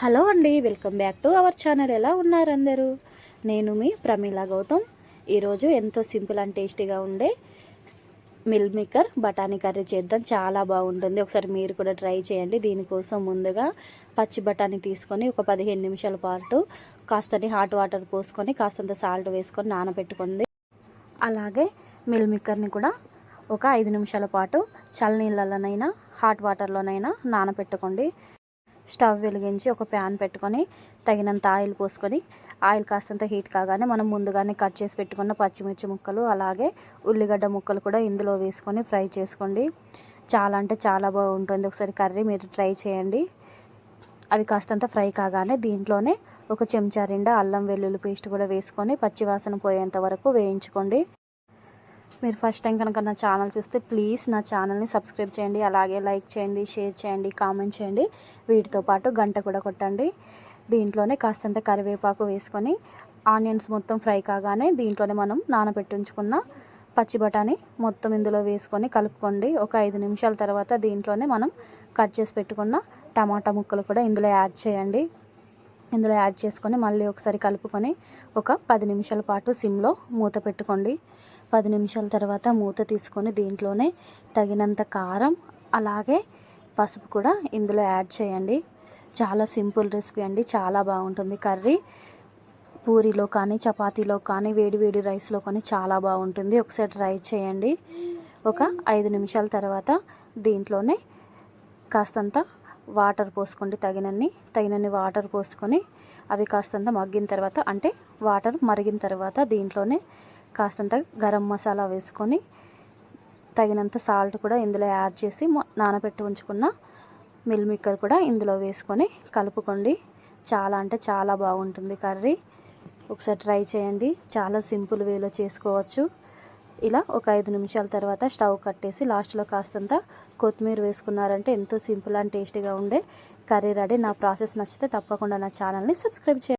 Hello అండి welcome back to our channel. ఎలా ఉన్నారు అందరూ? నేను మీ ప్రమీల గౌతమ్. ఈరోజు ఎంతో సింపుల్ అండ్ టేస్టీగా ఉండే స్- మిల్ మేకర్ బఠానీ కర్రీ చేద్దాం. చాలా బాగుంటుంది. ఒకసారి మీరు కూడా ట్రై చేయండి. దీనికోసం ముందుగా పచ్చి బఠానీ తీసుకొని ఒక పదిహేను నిమిషాల పాటు కాస్తని హాట్ వాటర్ పోసుకొని కాస్తంత సాల్ట్ వేసుకొని నానబెట్టుకోండి అలాగే మిల్ మేకర్ని కూడా ఒక ఐదు నిమిషాల పాటు చల్లనీళ్ళలోనైనా హాట్ వాటర్లోనైనా నానబెట్టుకోండి. స్టవ్ వెలిగించి ఒక ప్యాన్ పెట్టుకొని తగినంత ఆయిల్ పోసుకొని ఆయిల్ కాస్తంత హీట్ కాగానే మనం ముందుగానే కట్ చేసి పెట్టుకున్న పచ్చిమిర్చి ముక్కలు అలాగే ఉల్లిగడ్డ ముక్కలు కూడా ఇందులో వేసుకొని ఫ్రై చేసుకోండి. చాలా అంటే చాలా బాగుంటుంది. ఒకసారి కర్రీ మీరు ట్రై చేయండి. అవి కాస్తంత ఫ్రై కాగానే దీంట్లోనే ఒక చెంచా నిండా అల్లం వెల్లుల్లి పేస్ట్ కూడా వేసుకొని పచ్చివాసన పోయేంత వరకు వేయించుకోండి. మీరు ఫస్ట్ టైం కనుక నా ఛానల్ చూస్తే ప్లీజ్ నా ఛానల్ని సబ్స్క్రైబ్ చేయండి అలాగే లైక్ చేయండి షేర్ చేయండి కామెంట్ చేయండి. వీటితో పాటు గంట కూడా కొట్టండి. దీంట్లోనే కాస్తంత కరివేపాకు వేసుకొని ఆనియన్స్ మొత్తం ఫ్రై కాగానే దీంట్లోనే మనం నానబెట్టించుకున్న పచ్చి బఠానీ మొత్తం ఇందులో వేసుకొని కలుపుకోండి. ఒక ఐదు నిమిషాల తర్వాత దీంట్లోనే మనం కట్ చేసి పెట్టుకున్న టమాటా ముక్కలు కూడా ఇందులో యాడ్ చేయండి. ఇందులో యాడ్ చేసుకొని మళ్ళీ ఒకసారి కలుపుకొని ఒక పది నిమిషాల పాటు సిమ్లో మూత పెట్టుకోండి. పది నిమిషాల తర్వాత మూత తీసుకొని దీంట్లోనే తగినంత కారం అలాగే పసుపు కూడా ఇందులో యాడ్ చేయండి. చాలా సింపుల్ రెసిపీ అండి. చాలా బాగుంటుంది కర్రీ. పూరిలో కానీ చపాతీలో కానీ వేడి వేడి రైస్లో కానీ చాలా బాగుంటుంది. ఒకసారి ట్రై చేయండి. ఒక ఐదు నిమిషాల తర్వాత దీంట్లోనే కాస్తంత వాటర్ పోసుకోండి తగినన్ని. తగినన్ని వాటర్ పోసుకొని అవి కాస్తంత మగ్గిన తర్వాత అంటే వాటర్ మరిగిన తర్వాత దీంట్లోనే కాస్తంత గరం మసాలా వేసుకొని తగినంత సాల్ట్ కూడా ఇందులో యాడ్ చేసి నానబెట్టి ఉంచుకున్న మిల్ మిక్కర్ కూడా ఇందులో వేసుకొని కలుపుకోండి. చాలా అంటే చాలా బాగుంటుంది కర్రీ. ఒకసారి ట్రై చేయండి. చాలా సింపుల్ వేలో చేసుకోవచ్చు. ఇలా ఒక ఐదు నిమిషాల తర్వాత స్టవ్ కట్టేసి లాస్ట్లో కాస్తంత కొత్తిమీర వేసుకున్నారంటే ఎంతో సింపుల్ అండ్ టేస్టీగా ఉండే కర్రీ రెడీ. నా ప్రాసెస్ నచ్చితే తప్పకుండా నా ఛానల్ని సబ్స్క్రైబ్ చేయండి.